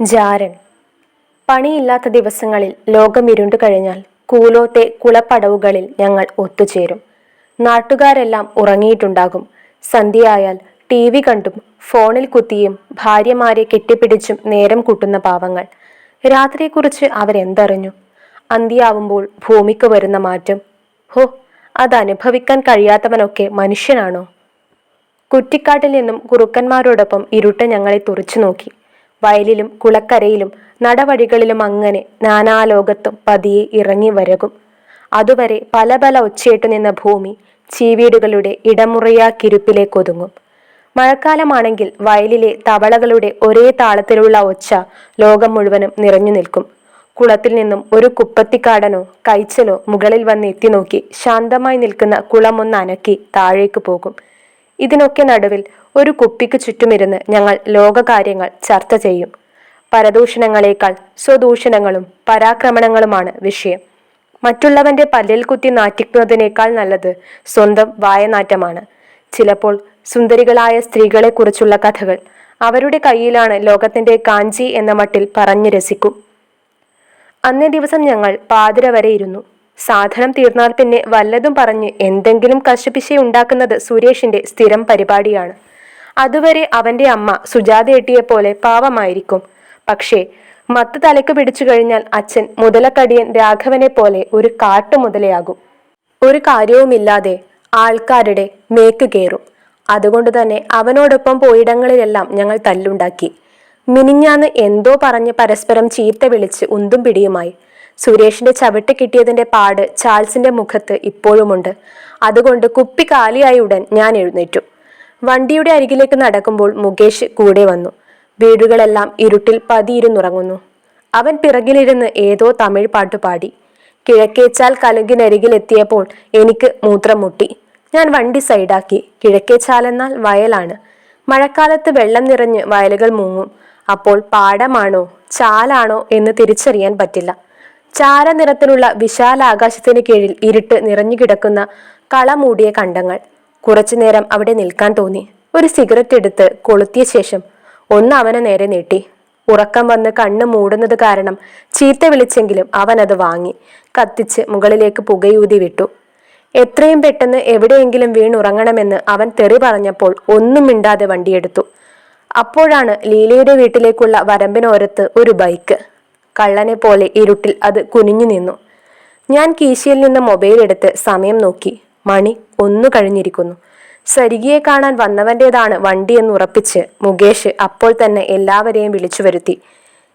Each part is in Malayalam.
ജാരൻ. പണിയില്ലാത്ത ദിവസങ്ങളിൽ ലോകം ഇരുണ്ടു കഴിഞ്ഞാൽ കൂലോത്തെ കുളപ്പടവുകളിൽ ഞങ്ങൾ ഒത്തുചേരും. നാട്ടുകാരെല്ലാം ഉറങ്ങിയിട്ടുണ്ടാകും. സന്ധ്യയായാൽ ടി വി കണ്ടും ഫോണിൽ കുത്തിയും ഭാര്യമാരെ കെട്ടിപ്പിടിച്ചും നേരം കൂട്ടുന്ന പാവങ്ങൾ. രാത്രിയെക്കുറിച്ച് അവരെന്തറിഞ്ഞു? അന്ത്യാവുമ്പോൾ ഭൂമിക്ക് വരുന്ന മാറ്റം. ഹോ അത് അനുഭവിക്കാൻ കഴിയാത്തവനൊക്കെ മനുഷ്യനാണോ? കുറ്റിക്കാട്ടിൽ നിന്നും കുറുക്കന്മാരോടൊപ്പം ഇരുട്ട് ഞങ്ങളെ തുറച്ചു നോക്കി. വയലിലും കുളക്കരയിലും നടവഴികളിലും അങ്ങനെ നാനാലോകത്തും പതിയെ ഇറങ്ങി വരകും. അതുവരെ പല പല ഒച്ചയിട്ടു നിന്ന ഭൂമി ചീവീടുകളുടെ ഇടമുറിയാക്കിരുപ്പിലേക്കൊതുങ്ങും മഴക്കാലമാണെങ്കിൽ വയലിലെ തവളകളുടെ ഒരേ താളത്തിലുള്ള ഒച്ച ലോകം മുഴുവനും നിറഞ്ഞു നിൽക്കും. കുളത്തിൽ നിന്നും ഒരു കുപ്പത്തിക്കാടനോ കൈച്ചലോ മുകളിൽ വന്ന് എത്തി നോക്കി ശാന്തമായി നിൽക്കുന്ന കുളമൊന്ന് അനക്കി താഴേക്ക് പോകും. ഇതിനൊക്കെ നടുവിൽ ഒരു കുപ്പിക്ക് ചുറ്റുമിരുന്ന് ഞങ്ങൾ ലോകകാര്യങ്ങൾ ചർച്ച ചെയ്യും. പരദൂഷണങ്ങളേക്കാൾ സ്വദൂഷണങ്ങളും പരാക്രമണങ്ങളുമാണ് വിഷയം. മറ്റുള്ളവന്റെ പല്ലിൽ കുത്തി നാറ്റിക്കുന്നതിനേക്കാൾ നല്ലത് സ്വന്തം വായനാറ്റമാണ്. ചിലപ്പോൾ സുന്ദരികളായ സ്ത്രീകളെക്കുറിച്ചുള്ള കഥകൾ അവരുടെ കയ്യിലാണ് ലോകത്തിന്റെ കാഞ്ചി എന്ന മട്ടിൽ പറഞ്ഞു രസിക്കും. അന്നേ ദിവസം ഞങ്ങൾ പാതിര വരെ ഇരുന്നു. സാധനം തീർന്നാൽ പിന്നെ വല്ലതും പറഞ്ഞ് എന്തെങ്കിലും കശപിശ ഉണ്ടാക്കുന്നത് സുരേഷിന്റെ സ്ഥിരം പരിപാടിയാണ്. അതുവരെ അവന്റെ അമ്മ സുജാതയെട്ടിയെ പോലെ പാവമായിരിക്കും. പക്ഷേ മത്ത് തലയ്ക്ക് പിടിച്ചു കഴിഞ്ഞാൽ അച്ഛൻ മുതലക്കടിയൻ രാഘവനെ പോലെ ഒരു കാട്ടുമുതലയാകും. ഒരു കാര്യവുമില്ലാതെ ആൾക്കാരുടെ മേക്ക് കയറും. അതുകൊണ്ട് തന്നെ അവനോടൊപ്പം പോയിടങ്ങളിലെല്ലാം ഞങ്ങൾ തല്ലുണ്ടാക്കി. മിനിഞ്ഞാന്ന് എന്തോ പറഞ്ഞ് പരസ്പരം ചീത്ത വിളിച്ച് ഉന്തും പിടിയുമായി. സുരേഷിന്റെ ചവിട്ട് കിട്ടിയതിന്റെ പാട് ചാൾസിന്റെ മുഖത്ത് ഇപ്പോഴുമുണ്ട്. അതുകൊണ്ട് കുപ്പി കാലിയായ ഉടൻ ഞാൻ എഴുന്നേറ്റു. വണ്ടിയുടെ അരികിലേക്ക് നടക്കുമ്പോൾ മുകേഷ് കൂടെ വന്നു. വീടുകളെല്ലാം ഇരുട്ടിൽ പതിയിരുന്നുറങ്ങുന്നു. അവൻ പിറകിലിരുന്ന് ഏതോ തമിഴ് പാട്ട് പാടി. കിഴക്കേച്ചാൽ കലുങ്കിനരികിലെത്തിയപ്പോൾ എനിക്ക് മൂത്രം മുട്ടി. ഞാൻ വണ്ടി സൈഡാക്കി. കിഴക്കേച്ചാലെന്നാൽ വയലാണ്. മഴക്കാലത്ത് വെള്ളം നിറഞ്ഞ് വയലുകൾ മുങ്ങും. അപ്പോൾ പാടമാണോ ചാലാണോ എന്ന് തിരിച്ചറിയാൻ പറ്റില്ല. ചാരനിറത്തിലുള്ള വിശാല ആകാശത്തിന് കീഴിൽ ഇരുട്ട് നിറഞ്ഞുകിടക്കുന്ന കളമൂടിയ കള മൂടിയ കണ്ടങ്ങൾ കുറച്ചുനേരം അവിടെ നിൽക്കാൻ തോന്നി. ഒരു സിഗരറ്റ് എടുത്ത് കൊളുത്തിയ ശേഷം ഒന്ന് അവനെ നേരെ നീട്ടി. ഉറക്കം വന്ന് കണ്ണ് മൂടുന്നത് കാരണം ചീത്ത വിളിച്ചെങ്കിലും അവൻ അത് വാങ്ങി. കത്തിച്ച് മുകളിലേക്ക് പുകയൂതി വിട്ടു. എത്രയും പെട്ടെന്ന് എവിടെയെങ്കിലും വീണുറങ്ങണമെന്ന് അവൻ തെറി പറഞ്ഞപ്പോൾ ഒന്നും മിണ്ടാതെ വണ്ടിയെടുത്തു. അപ്പോഴാണ് ലീലയുടെ വീട്ടിലേക്കുള്ള വരമ്പിനോരത്ത് ഒരു ബൈക്ക്. കള്ളനെ പോലെ ഇരുട്ടിൽ അത് കുനിഞ്ഞു നിന്നു. ഞാൻ കീശയിൽ നിന്ന് മൊബൈൽ എടുത്ത് സമയം നോക്കി. മണി ഒന്നു കഴിഞ്ഞിരിക്കുന്നു. സരികിയെ കാണാൻ വന്നവന്റെതാണ് വണ്ടി എന്ന് ഉറപ്പിച്ച് മുകേഷ് അപ്പോൾ തന്നെ എല്ലാവരെയും വിളിച്ചു വരുത്തി.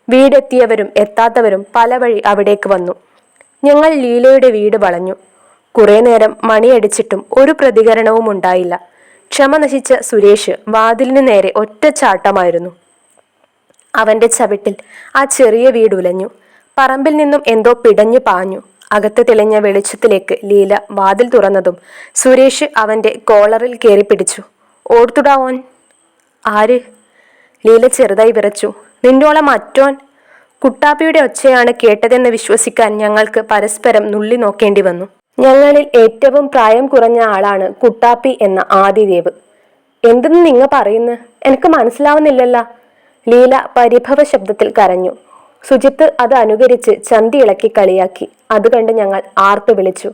വീടെത്തിയവരും എത്താത്തവരും പല വഴി അവിടേക്ക് വന്നു. ഞങ്ങൾ ലീലയുടെ വീട് വളഞ്ഞു. കുറേ നേരം മണിയടിച്ചിട്ടും ഒരു പ്രതികരണവും ഉണ്ടായില്ല. ക്ഷമ നശിച്ച സുരേഷ് വാതിലിനു നേരെ ഒറ്റ ചാട്ടമായിരുന്നു. അവന്റെ ചവിട്ടിൽ ആ ചെറിയ വീട് ഉലഞ്ഞു. പറമ്പിൽ നിന്നും എന്തോ പിടഞ്ഞു പാഞ്ഞു. അകത്ത് തെളിഞ്ഞ വെളിച്ചത്തിലേക്ക് ലീല വാതിൽ തുറന്നതും സുരേഷ് അവന്റെ കോളറിൽ കയറി പിടിച്ചു. ഓർത്തുടാ ഓൻ. ആര്? ലീല ചെറുതായി വിറച്ചു. നിന്നോളം മറ്റോൻ? കുട്ടാപ്പിയുടെ ഒച്ചയാണ് കേട്ടതെന്ന് വിശ്വസിക്കാൻ ഞങ്ങൾക്ക് പരസ്പരം നുള്ളി നോക്കേണ്ടി വന്നു. ഞങ്ങളിൽ ഏറ്റവും പ്രായം കുറഞ്ഞ ആളാണ് കുട്ടാപ്പി എന്ന ആദിദേവ്. എന്തെന്ന് നിങ്ങ പറയുന്നു? എനിക്ക് മനസ്സിലാവുന്നില്ലല്ല. ലീല പരിഭവ ശബ്ദത്തിൽ കരഞ്ഞു. സുജിത്ത് അത് അനുകരിച്ച് ചന്തി ഇളക്കി കളിയാക്കി. അത് കണ്ട് ഞങ്ങൾ ആർത്തു വിളിച്ചു.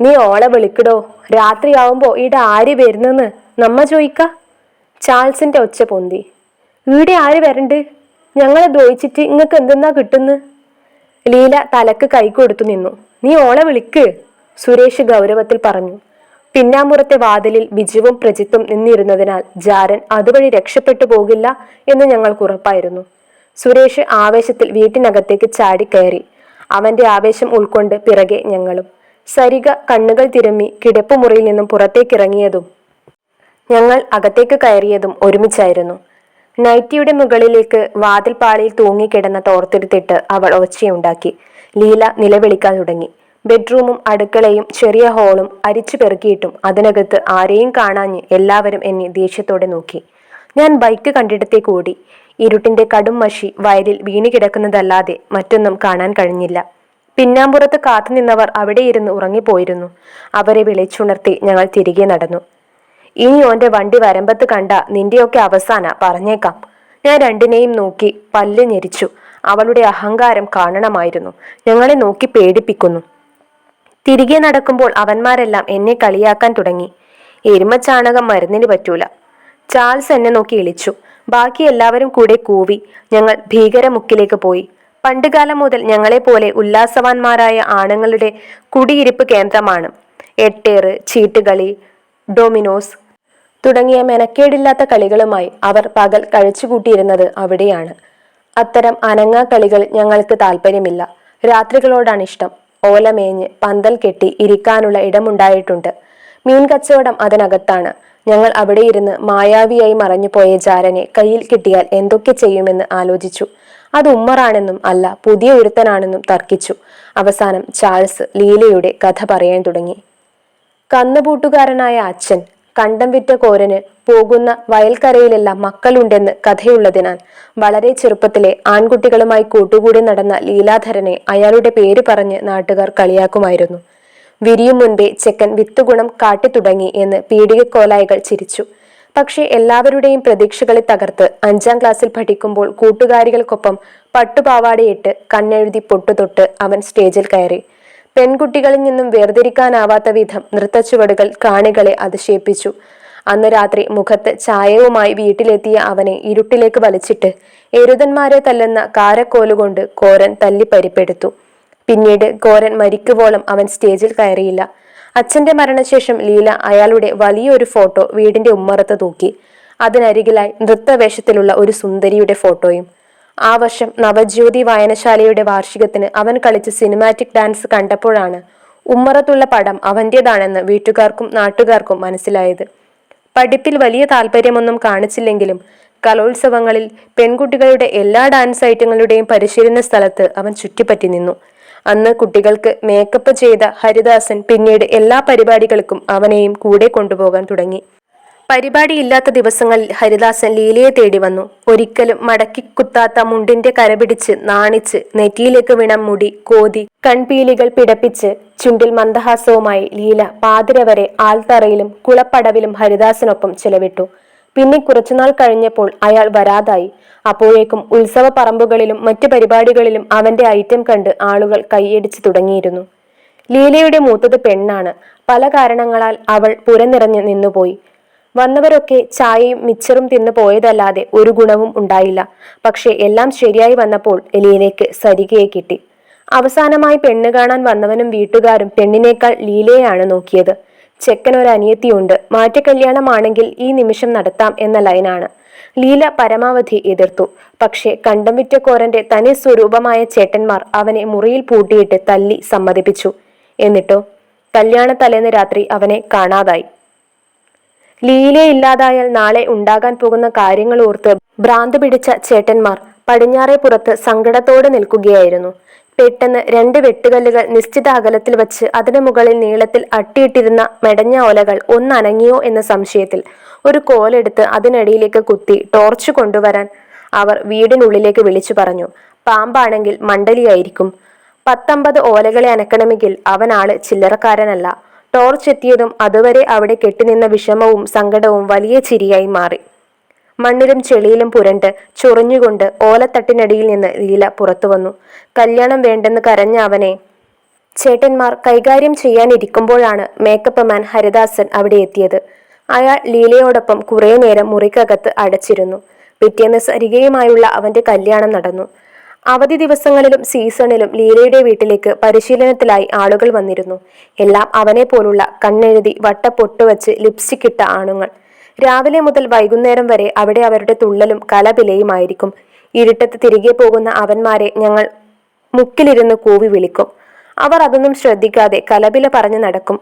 നീ ഓളെ വിളിക്കടോ. രാത്രിയാവുമ്പോ ഈടെ ആര് വരുന്നെന്ന് നമ്മ ചോദിക്ക ചാൾസിന്റെ ഒച്ച പൊന്തി. ഈടെ ആര് വരണ്ട്? ഞങ്ങളെ ദ്വയിച്ചിട്ട് ഇങ്ങക്ക് എന്തെന്നാ കിട്ടുന്നു? ലീല തലക്ക് കൈ കൊടുത്തു നിന്നു. നീ ഓളെ വിളിക്ക് സുരേഷ് ഗൗരവത്തിൽ പറഞ്ഞു. പിന്നാമ്പുറത്തെ വാതിലിൽ ബിജുവും പ്രജിത്തും നിന്നിരുന്നതിനാൽ ജാരൻ അതുവഴി രക്ഷപ്പെട്ടു പോകില്ല എന്ന് ഞങ്ങൾക്ക് ഉറപ്പായിരുന്നു. സുരേഷ് ആവേശത്തിൽ വീട്ടിനകത്തേക്ക് കയറി. അവന്റെ ആവേശം ഉൾക്കൊണ്ട് പിറകെ ഞങ്ങളും. സരിക കണ്ണുകൾ തിരുമ്മി കിടപ്പുമുറിയിൽ നിന്നും പുറത്തേക്കിറങ്ങിയതും ഞങ്ങൾ അകത്തേക്ക് കയറിയതും ഒരുമിച്ചായിരുന്നു. നൈറ്റിയുടെ മുകളിലേക്ക് വാതിൽപ്പാളിയിൽ തൂങ്ങിക്കിടന്ന തോർത്തെടുത്തിട്ട് അവൾ ഒച്ചയുണ്ടാക്കി. ലീല നിലവിളിക്കാൻ തുടങ്ങി. ബെഡ്റൂമും അടുക്കളയും ചെറിയ ഹോളും അരിച്ചു പെറുക്കിയിട്ടും അതിനകത്ത് ആരെയും കാണാഞ്ഞ് എല്ലാവരും എന്നെ ദേഷ്യത്തോടെ നോക്കി. ഞാൻ ബൈക്ക് കണ്ടിടത്തെ ഓടി ഇരുട്ടിന്റെ കടും മഷി വയലിൽ വീണു കിടക്കുന്നതല്ലാതെ മറ്റൊന്നും കാണാൻ കഴിഞ്ഞില്ല. പിന്നാമ്പുറത്ത് കാത്തു നിന്നവർ അവിടെ ഇരുന്ന് ഉറങ്ങിപ്പോയിരുന്നു. അവരെ വിളിച്ചുണർത്തി ഞങ്ങൾ തിരികെ നടന്നു. ഇനി ഓന്റെ വണ്ടി വരമ്പത്ത് കണ്ട നിന്റെയൊക്കെ അവസാന പറഞ്ഞേക്കാം. ഞാൻ രണ്ടിനെയും നോക്കി പല്ല് ഞെരിച്ചു. അവളുടെ അഹങ്കാരം കാണണമായിരുന്നു. ഞങ്ങളെ നോക്കി പേടിപ്പിക്കുന്നു. തിരികെ നടക്കുമ്പോൾ അവന്മാരെല്ലാം എന്നെ കളിയാക്കാൻ തുടങ്ങി. എരുമച്ചാണകം മരുന്നിന് പറ്റൂല. ചാൾസ് എന്നെ നോക്കി ഇളിച്ചു. ബാക്കി എല്ലാവരും കൂടെ കൂവി ഞങ്ങൾ ഭീകരമുക്കിലേക്ക് പോയി. പണ്ടുകാലം മുതൽ ഞങ്ങളെപ്പോലെ ഉല്ലാസവാന്മാരായ ആണുങ്ങളുടെ കുടിയിരിപ്പ് കേന്ദ്രമാണ്. എട്ടേറ് ചീട്ടുകളി ഡൊമിനോസ് തുടങ്ങിയ മെനക്കേടില്ലാത്ത കളികളുമായി അവർ പകൽ കഴിച്ചുകൂട്ടിയിരുന്നത് അവിടെയാണ്. അത്തരം അനങ്ങാ കളികൾ ഞങ്ങൾക്ക് താല്പര്യമില്ല രാത്രികളോടാണ് ഇഷ്ടം. ഓലമേഞ്ഞ് പന്തൽ കെട്ടി ഇരിക്കാനുള്ള ഇടമുണ്ടായിട്ടുണ്ട്. മീൻ കച്ചവടം അതിനകത്താണ്. ഞങ്ങൾ അവിടെ ഇരുന്ന് മായാവിയായി മറഞ്ഞുപോയ ജാരനെ കയ്യിൽ കിട്ടിയാൽ എന്തൊക്കെ ചെയ്യുമെന്ന് ആലോചിച്ചു. അത് ഉമ്മറാണെന്നും അല്ല പുതിയ ഒരുത്തനാണെന്നും തർക്കിച്ചു. അവസാനം ചാൾസ് ലീലയുടെ കഥ പറയാൻ തുടങ്ങി. കന്നുപൂട്ടുകാരനായ അച്ഛൻ കണ്ടം വിറ്റ കോരന് പോകുന്ന വയൽക്കരയിലെല്ലാം മക്കളുണ്ടെന്ന് കഥയുള്ളതിനാൽ വളരെ ചെറുപ്പത്തിലെ ആൺകുട്ടികളുമായി കൂട്ടുകൂടി നടന്ന ലീലാധരനെ അയാളുടെ പേര് പറഞ്ഞ് നാട്ടുകാർ കളിയാക്കുമായിരുന്നു. വിരിയും മുൻപേ ചെക്കൻ വിത്തുഗുണം കാട്ടിത്തുടങ്ങി എന്ന് പീഡികക്കോലായികൾ ചിരിച്ചു. പക്ഷേ എല്ലാവരുടെയും പ്രതീക്ഷകളെ തകർത്ത് അഞ്ചാം ക്ലാസ്സിൽ പഠിക്കുമ്പോൾ കൂട്ടുകാരികൾക്കൊപ്പം പട്ടുപാവാടയിട്ട് കണ്ണെഴുതി പൊട്ടുതൊട്ട് അവൻ സ്റ്റേജിൽ കയറി. പെൺകുട്ടികളിൽ നിന്നും വേർതിരിക്കാനാവാത്ത വിധം നൃത്തച്ചുവടുകൾ കാണികളെ അതിശയിപ്പിച്ചു. അന്ന് രാത്രി മുഖത്ത് ചായവുമായി വീട്ടിലെത്തിയ അവനെ ഇരുട്ടിലേക്ക് വലിച്ചിട്ട് എരുതന്മാരെ തല്ലുന്ന കാരക്കോലുകൊണ്ട് കോരൻ തല്ലി പരിപ്പെടുത്തു. പിന്നീട് കോരൻ മരിക്കുവോളം അവൻ സ്റ്റേജിൽ കയറിയില്ല. അച്ഛന്റെ മരണശേഷം ലീല അയാളുടെ വലിയൊരു ഫോട്ടോ വീടിന്റെ ഉമ്മറത്ത് തൂക്കി. അതിനരികിലായി നൃത്തവേഷത്തിലുള്ള ഒരു സുന്ദരിയുടെ ഫോട്ടോയും ആ വർഷം നവജ്യോതി വായനശാലയുടെ വാർഷികത്തിന് അവൻ കളിച്ച സിനിമാറ്റിക് ഡാൻസ് കണ്ടപ്പോഴാണ് ഉമ്മറത്തുള്ള പടം അവന്റേതാണെന്ന് വീട്ടുകാർക്കും നാട്ടുകാർക്കും മനസ്സിലായത്. പഠിപ്പിൽ വലിയ താല്പര്യമൊന്നും കാണിച്ചില്ലെങ്കിലും കലോത്സവങ്ങളിൽ പെൺകുട്ടികളുടെ എല്ലാ ഡാൻസ് ഐറ്റങ്ങളുടെയും പരിശീലന സ്ഥലത്ത് അവൻ ചുറ്റിപ്പറ്റി നിന്നു. അന്ന് കുട്ടികൾക്ക് മേക്കപ്പ് ചെയ്ത ഹരിദാസൻ പിന്നീട് എല്ലാ പരിപാടികൾക്കും അവനെയും കൂടെ കൊണ്ടുപോകാൻ തുടങ്ങി. പരിപാടിയില്ലാത്ത ദിവസങ്ങളിൽ ഹരിദാസൻ ലീലയെ തേടി വന്നു. ഒരിക്കലും മടക്കി കുത്താത്ത മുണ്ടിന്റെ കരപിടിച്ച് നാണിച്ച് നെറ്റിയിലേക്ക് വീണ മുടി കോതി കൺപീലികൾ പിടപ്പിച്ച് ചുണ്ടിൽ മന്ദഹാസവുമായി ലീല പാതിര വരെ ആൽത്തറയിലും കുളപ്പടവിലും ഹരിദാസനൊപ്പം ചെലവിട്ടു. പിന്നെ കുറച്ചുനാൾ കഴിഞ്ഞപ്പോൾ അയാൾ വരാതായി. അപ്പോഴേക്കും ഉത്സവ പറമ്പുകളിലും മറ്റു പരിപാടികളിലും അവന്റെ ഐറ്റം കണ്ട് ആളുകൾ കൈയടിച്ചു തുടങ്ങിയിരുന്നു. ലീലയുടെ മൂത്തത് പെണ്ണാണ്. പല കാരണങ്ങളാൽ അവൾ പുരനിറഞ്ഞു നിന്നുപോയി. വന്നവരൊക്കെ ചായയും മിച്ചറും തിന്നു പോയതല്ലാതെ ഒരു ഗുണവും ഉണ്ടായില്ല. പക്ഷേ എല്ലാം ശരിയായി വന്നപ്പോൾ എലിയിലേക്ക് സരികയെ കിട്ടി. അവസാനമായി പെണ്ണ് കാണാൻ വന്നവനും വീട്ടുകാരും പെണ്ണിനേക്കാൾ ലീലയെയാണ് നോക്കിയത്. ചെക്കൻ ഒരു അനിയത്തിയുണ്ട്. മാറ്റക്കല്യാണമാണെങ്കിൽ ഈ നിമിഷം നടത്താം എന്ന ലൈനാണ്. ലീല പരമാവധി എതിർത്തു. പക്ഷേ വിറ്റക്കോരന്റെ തനി സ്വരൂപമായ ചേട്ടന്മാർ അവനെ മുറിയിൽ പൂട്ടിയിട്ട് തല്ലി സമ്മതിപ്പിച്ചു. എന്നിട്ടോ? കല്യാണ തലേന്ന് രാത്രി അവനെ കാണാതായി. ലീലെ ഇല്ലാതായാൽ നാളെ ഉണ്ടാകാൻ പോകുന്ന കാര്യങ്ങൾ ഓർത്ത് ഭ്രാന്ത് പിടിച്ച ചേട്ടന്മാർ പടിഞ്ഞാറേ പുറത്ത് സങ്കടത്തോടെ നിൽക്കുകയായിരുന്നു. പെട്ടെന്ന് രണ്ട് വെട്ടുകല്ലുകൾ നിശ്ചിത അകലത്തിൽ വച്ച് അതിനു മുകളിൽ നീളത്തിൽ അട്ടിയിട്ടിരുന്ന മെടഞ്ഞ ഓലകൾ ഒന്നനങ്ങിയോ എന്ന സംശയത്തിൽ ഒരു കോലെടുത്ത് അതിനടിയിലേക്ക് കുത്തി ടോർച്ച് കൊണ്ടുവരാൻ അവർ വീടിനുള്ളിലേക്ക് വിളിച്ചു പറഞ്ഞു പാമ്പാണെങ്കിൽ മണ്ടലിയായിരിക്കും പത്തമ്പത് ഓലകളെ അനക്കണമെങ്കിൽ അവനാൾ ചില്ലറക്കാരനല്ല. ടോർച്ച് എത്തിയതും അതുവരെ അവിടെ കെട്ടിനിന്ന വിഷമവും സങ്കടവും വലിയ ചിരിയായി മാറി. മണ്ണിലും ചെളിയിലും പുരണ്ട് ചൊറിഞ്ഞുകൊണ്ട് ഓലത്തട്ടിനടിയിൽ നിന്ന് ലീല പുറത്തു വന്നു. കല്യാണം വേണ്ടെന്ന് കരഞ്ഞ അവനെ ചേട്ടന്മാർ കൈകാര്യം ചെയ്യാനിരിക്കുമ്പോഴാണ് മേക്കപ്പ് മാൻ ഹരിദാസൻ അവിടെ എത്തിയത്. അയാൾ ലീലയോടൊപ്പം കുറേ നേരം മുറിക്കകത്ത് അടച്ചിരുന്നു. പിറ്റേന്ന് സരികയുമായുള്ള അവന്റെ കല്യാണം നടന്നു. അവധി ദിവസങ്ങളിലും സീസണിലും ലീലയുടെ വീട്ടിലേക്ക് പരിശീലനത്തിലായി ആളുകൾ വന്നിരുന്നു. എല്ലാം അവനെ പോലുള്ള കണ്ണെഴുതി വട്ടപ്പൊട്ടുവച്ച് ലിപ്സ്റ്റിക് ഇട്ട ആണുങ്ങൾ. രാവിലെ മുതൽ വൈകുന്നേരം വരെ അവിടെ അവരുടെ തുള്ളലും കലപിലയുമായിരിക്കും. ഇരുട്ടത്ത് തിരികെ പോകുന്ന അവന്മാരെ ഞങ്ങൾ മുക്കിലിരുന്ന് കൂവി വിളിക്കും. അവർ അതൊന്നും ശ്രദ്ധിക്കാതെ കലപില പറഞ്ഞു നടക്കും.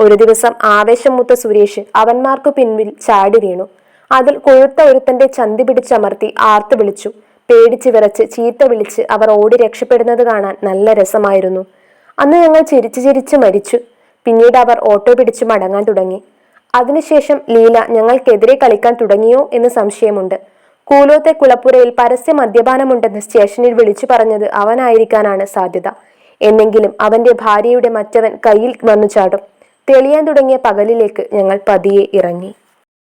ഒരു ദിവസം ആവേശം മുത്ത സുരേഷ് അവന്മാർക്ക് പിൻപിൽ ചാടി വീണു. അതിൽ കൊഴുത്ത ഒരുത്തന്റെ ചന്തി പിടിച്ചമർത്തി ആർത്തു വിളിച്ചു. പേടിച്ച് വിറച്ച് ചീത്ത വിളിച്ച് അവർ ഓടി രക്ഷപ്പെടുന്നത് കാണാൻ നല്ല രസമായിരുന്നു. അന്ന് ഞങ്ങൾ ചിരിച്ചു ചിരിച്ച് മരിച്ചു. പിന്നീട് അവർ ഓട്ടോ പിടിച്ച് മടങ്ങാൻ തുടങ്ങി. അതിനുശേഷം ലീല ഞങ്ങൾക്കെതിരെ കളിക്കാൻ തുടങ്ങിയോ? എന്ന് സംശയമുണ്ട്. കൂലോത്തെ കുളപ്പുരയിൽ പരസ്യ മദ്യപാനമുണ്ടെന്ന് സ്റ്റേഷനിൽ വിളിച്ചു പറഞ്ഞത് അവനായിരിക്കാനാണ് സാധ്യത. എന്നെങ്കിലും അവന്റെ ഭാര്യയുടെ മറ്റവൻ കയ്യിൽ വന്നു ചാടും. തെളിയാൻ തുടങ്ങിയ പകലിലേക്ക് ഞങ്ങൾ പതിയെ ഇറങ്ങി.